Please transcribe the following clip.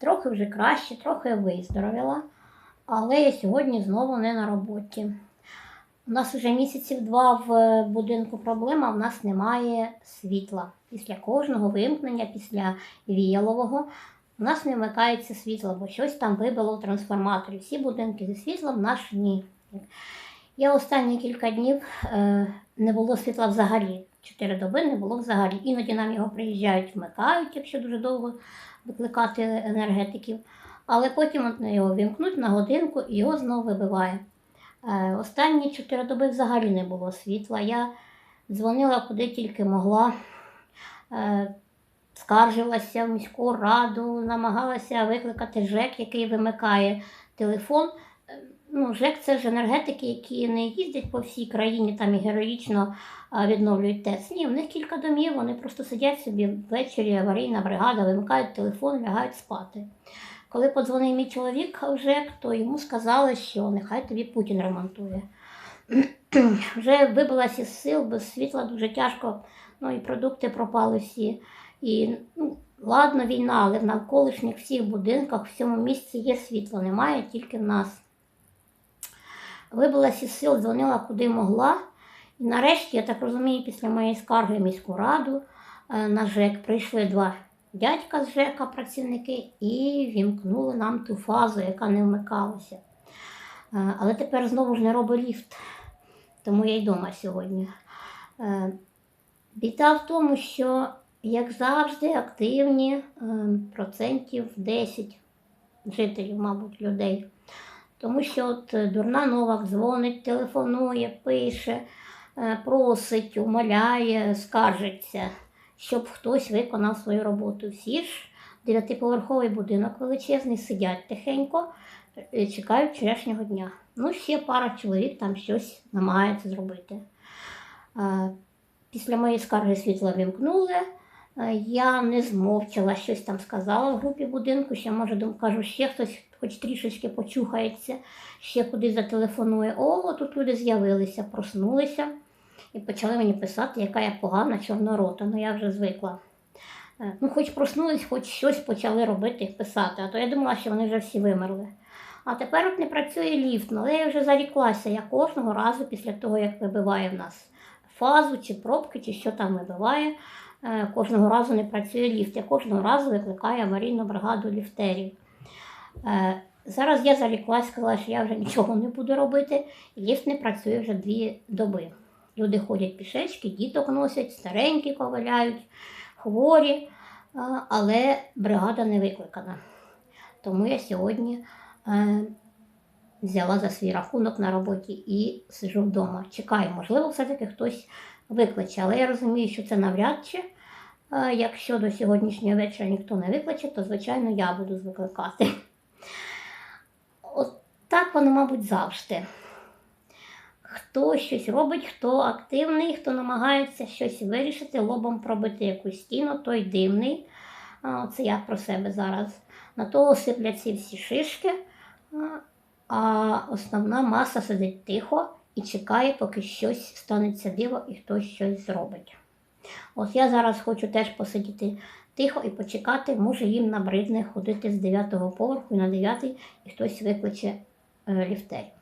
Трохи вже краще, трохи виздоровіла, але я сьогодні знову не на роботі. У нас вже місяців два в е, будинку проблема, в нас немає світла. Після кожного вимкнення, після віялового, у нас не вмикається світло, бо щось там вибило в трансформаторі. Всі будинки зі світлом, наш ні. Я останні кілька днів е, не було світла взагалі. Чотири доби не було взагалі. Іноді нам його приїжджають, вмикають, якщо дуже довго викликати енергетиків. Але потім його вімкнуть на годинку і його знову вибиває. Е, Останні чотири доби взагалі не було світла. Я дзвонила куди тільки могла, е, скаржилася в міську раду, намагалася викликати ЖЕК, який вимикає телефон. Ну, ЖЕК це ж енергетики, які не їздять по всій країні там і героїчно відновлюють ТЕЦ. Ні, в них кілька домів, вони просто сидять собі ввечері, аварійна бригада, вимикають телефон, лягають спати. Коли подзвонив мій чоловік в ЖЕК, то йому сказали, що нехай тобі Путін ремонтує. Вже вибилася із сил, без світла дуже тяжко, ну і продукти пропали всі. І ну, ладно, війна, але в навколишніх всіх будинках, в цьому місці є світло, немає тільки в нас. Вибилася із сил, дзвонила куди могла. І нарешті, я так розумію, після моєї скарги міську раду е, на ЖЕК прийшли два дядька з ЖЕКа, працівники, і вімкнули нам ту фазу, яка не вмикалася. Е, Але тепер знову ж не робить ліфт, тому я й вдома сьогодні. Е, Біда в тому, що, як завжди, активні е, процентів 10 жителів, мабуть, людей. Тому що от е, дурна Новак дзвонить, телефонує, пише, е, просить, умоляє, скаржиться, щоб хтось виконав свою роботу. Всі ж дев'ятиповерховий будинок величезний, сидять тихенько, е, чекають вчорашнього дня. Ну, ще пара чоловік там щось намагається зробити. Після моєї скарги світло вімкнули. Я не змовчала, щось там сказала в групі будинку, ще, може, кажу, ще хтось хоч трішечки почухається, ще кудись зателефонує. О, тут люди з'явилися, проснулися і почали мені писати, яка я погана, чорнорота. Ну я вже звикла. Е, Ну, хоч проснулись, хоч щось почали робити писати, а то я думала, що вони вже всі вимерли. А тепер от не працює ліфт, але я вже заріклася. Я кожного разу після того, як вибиває в нас фазу, чи пробки, чи що там вибиває, е, кожного разу не працює ліфт. Я кожного разу викликаю аварійну бригаду ліфтерів. Е, Зараз я заріклась, сказала, що я вже нічого не буду робити, ліфт не працює вже дві доби. Люди ходять пішечки, діток носять, старенькі коваляють, хворі, е, але бригада не викликана. Тому я сьогодні е, взяла за свій рахунок на роботі і сижу вдома. Чекаю, можливо, все-таки хтось викличе, але я розумію, що це навряд чи. Якщо до сьогоднішнього вечора ніхто не викличе, то звичайно я буду викликати. Так воно, мабуть, завжди. Хто щось робить, хто активний, хто намагається щось вирішити, лобом пробити якусь стіну, той дивний. Це я про себе зараз. На того сипляться всі шишки, а, основна маса сидить тихо і чекає, поки щось станеться диво і хтось щось зробить. От я зараз хочу теж посидіти тихо і почекати, може їм набридне ходити з 9-го поверху на 9 і хтось викличе uh, if they